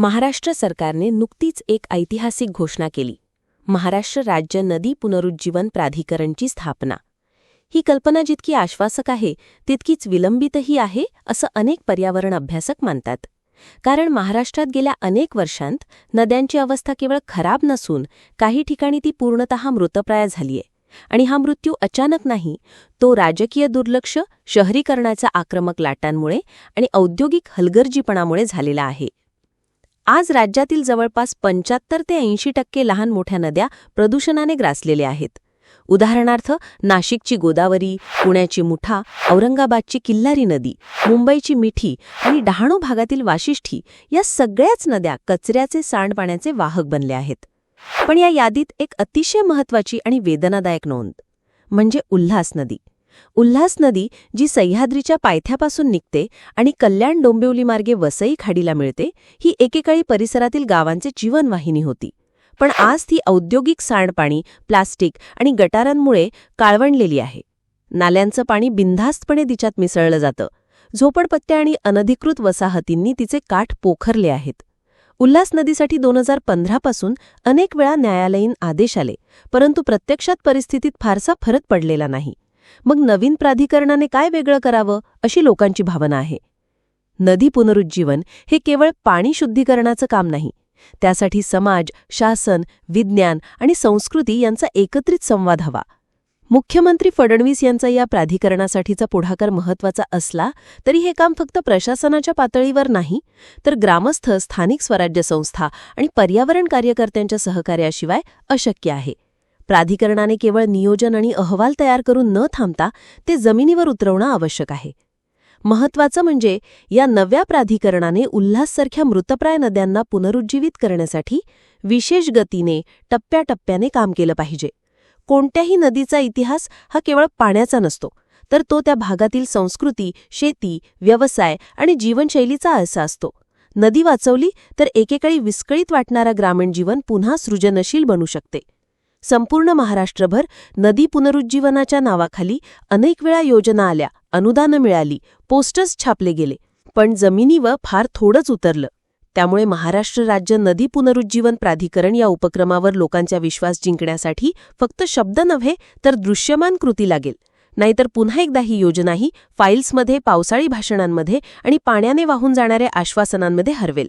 महाराष्ट्र सरकारने नुकतीच एक ऐतिहासिक घोषणा केली. महाराष्ट्र राज्य नदी पुनरुज्जीवन प्राधिकरणची स्थापना. ही कल्पना जितकी आश्वासक आहे तितकीच विलंबितही आहे असं अनेक पर्यावरण अभ्यासक मानतात. कारण महाराष्ट्रात गेल्या अनेक वर्षांत नद्यांची अवस्था केवळ खराब नसून काही ठिकाणी ती पूर्णतः मृतप्राय झालीय. आणि हा मृत्यू अचानक नाही तो राजकीय दुर्लक्ष शहरीकरणाच्या आक्रमक लाटांमुळे आणि औद्योगिक हलगर्जीपणामुळे झालेला आहे. आज राज्यातील जवळपास पंच्याहत्तर ते ऐंशी टक्के लहान मोठ्या नद्या प्रदूषणाने ग्रासलेल्या आहेत. उदाहरणार्थ नाशिकची गोदावरी पुण्याची मुठा औरंगाबादची किल्लारी नदी मुंबईची मिठी आणि डहाणू भागातील वाशिष्ठी या सगळ्याच नद्या कचऱ्याचे सांडपाण्याचे वाहक बनल्या आहेत. पण या यादीत एक अतिशय महत्वाची आणि वेदनादायक नोंद म्हणजे उल्हास नदी. उल्हास नदी जी सह्याद्रीच्या पायथ्यापासून निघते आणि कल्याण डोंबिवली मार्गे वसई खाडीला मिळते ही एकेकाळी परिसरातील गावांचे जीवनवाहिनी होती. पण आज ती औद्योगिक सांडपाणी प्लास्टिक आणि गटारांमुळे काळवणलेली आहे. नाल्यांचं पाणी बिनधास्तपणे तिच्यात मिसळलं जातं. झोपडपट्ट्या आणि अनधिकृत वसाहतींनी तिचे काठ पोखरले आहेत. उल्हास नदीसाठी दोन हजार पंधरापासून अनेक वेळा न्यायालयीन आदेश आले परंतु प्रत्यक्षात परिस्थितीत फारसा फरक पडलेला नाही. मग नवीन प्राधिकरणाने काय वेगळं करावं अशी लोकांची भावना आहे. नदी पुनरुज्जीवन हे केवळ पाणी शुद्धीकरणाचं काम नाही. त्यासाठी समाज शासन विज्ञान आणि संस्कृती यांचा एकत्रित संवाद हवा. मुख्यमंत्री फडणवीस यांचा या प्राधिकरणासाठीचा पुढाकार महत्त्वाचा असला तरी हे काम फक्त प्रशासनाच्या पातळीवर नाही तर ग्रामस्थ स्थानिक स्वराज्य संस्था आणि पर्यावरण कार्यकर्त्यांच्या सहकार्याशिवाय अशक्य आहे. प्राधिकरणाने केवळ नियोजन आणि अहवाल तयार करून न थांबता ते जमिनीवर उतरवणं आवश्यक आहे. महत्वाचं म्हणजे या नव्या प्राधिकरणाने उल्हाससारख्या मृतप्राय नद्यांना पुनरुज्जीवित करण्यासाठी विशेष गतीने टप्प्याटप्प्याने काम केलं पाहिजे. कोणत्याही नदीचा इतिहास हा केवळ पाण्याचा नसतो तर तो त्या भागातील संस्कृती शेती व्यवसाय आणि जीवनशैलीचा आरसा असतो. नदी वाचवली तर एकेकाळी विस्कळीत वाटणारा ग्रामीण जीवन पुन्हा सृजनशील बनू शकते. संपूर्ण महाराष्ट्रभर नदी पुनरुज्जीवनाच्या नावाखाली अनेक वेळा योजना आल्या अनुदानं मिळाली पोस्टर्स छापले गेले पण जमिनीवर फार थोडंच उतरलं. त्यामुळे महाराष्ट्र राज्य नदी पुनरुज्जीवन प्राधिकरण या उपक्रमावर लोकांचा विश्वास जिंकण्यासाठी फक्त शब्द नव्हे तर दृश्यमान कृती लागेल. नाहीतर पुन्हा एकदा ही योजनाही फाईल्समध्ये पावसाळी भाषणांमध्ये आणि पाण्याने वाहून जाणाऱ्या आश्वासनांमध्ये हरवेल.